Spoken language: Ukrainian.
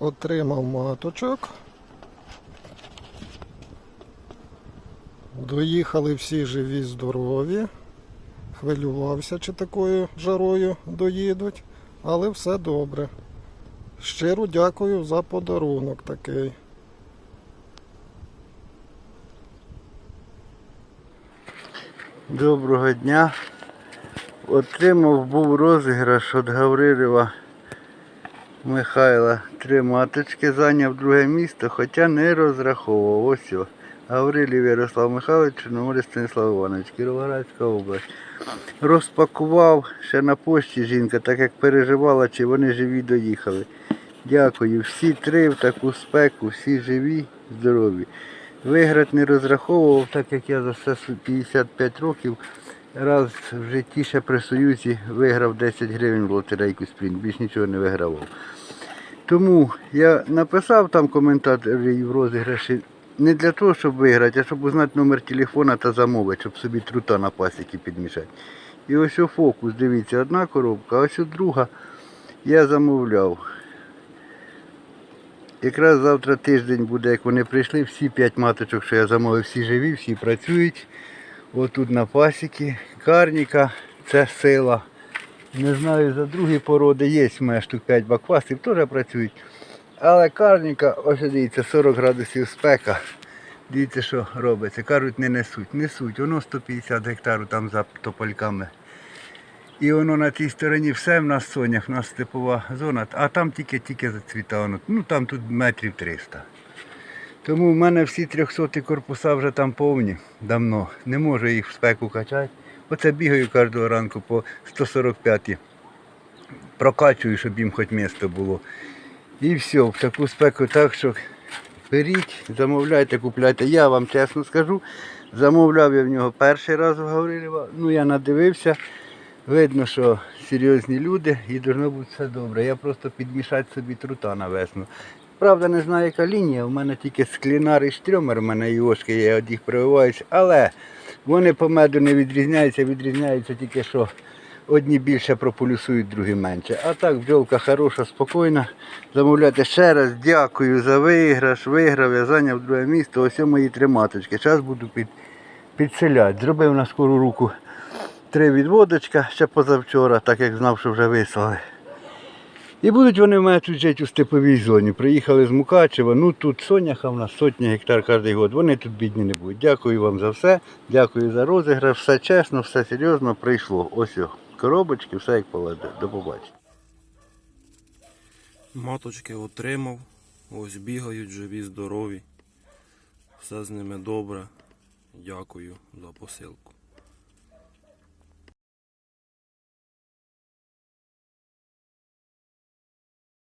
Отримав маточок. Доїхали всі живі, здорові. Хвилювався, чи такою жарою доїдуть, але все добре. Щиро дякую за подарунок такий. Доброго дня. Отримав був розіграш від Гаврилєва Михайла. Три маточки зайняв друге місто, хоча не розраховував. Ось о. Гаврилів Ярослав Михайлович, Чорноморець Станіслав Іванович, Кіровоградська область. Розпакував ще на пошті жінка, так як переживала, чи вони живі доїхали. Дякую. Всі три в таку спеку, всі живі, здорові. Виграти не розраховував, так як я за все су- 55 років раз в житті ще при Союзі виграв 10 гривень в лотерейку спринт, більш нічого не вигравав. Тому я написав там коментарі в розіграші не для того, щоб виграти, а щоб узнати номер телефона та замовити, щоб собі трута на пасіки підмішати. І ось о фокус, дивіться, одна коробка, а ось о друга я замовляв. Якраз завтра тиждень буде, як вони прийшли, всі п'ять маточок, що я замовив, всі живі, всі працюють. Отут на пасіки. Карніка, це сила. Не знаю, за другі породи є в мене штук 5 бакфастів, теж працюють. Але карніка, ось дивіться, 40 градусів спека. Дивіться, що робиться. Кажуть, не несуть. Несуть. Воно 150 гектарів там за топольками. І воно на тій стороні все в нас сонях, в нас степова зона, а там тільки-тільки зацвітано. Ну там тут метрів 300. Тому в мене всі 300 корпуса вже там повні давно. Не можу їх в спеку качати. Оце бігаю кожного ранку по 145 прокачую, щоб їм хоч місто було. І все, в таку спеку так, що беріть, замовляйте, купляйте. Я вам чесно скажу, замовляв я в нього перший раз в. Ну я надивився. Видно, що серйозні люди і должно бути все добре. Я просто підмішати собі трута на весну. Правда, не знаю, яка лінія. У мене тільки склінар і штрьомер, у мене іошки, я від їх прививаюся, але вони по меду не відрізняються, відрізняються тільки що одні більше прополюсують, другі менше. А так бджолка хороша, спокійна. Замовляйте ще раз, дякую за виграш. Виграв, я зайняв друге місто. Ось мої три маточки. Зараз буду під, підселяти. Зробив на скору руку три відводочка ще позавчора, так як знав, що вже вислали. І будуть вони в мене тут жити у степовій зоні. Приїхали з Мукачева, ну тут соняха в нас сотні гектар кожен рік. Вони тут бідні не будуть. Дякую вам за все. Дякую за розіграш. Все чесно, все серйозно прийшло. Ось о, коробочки, все як положено. До побачення. Маточки отримав, ось бігають живі, здорові. Все з ними добре. Дякую за посилку.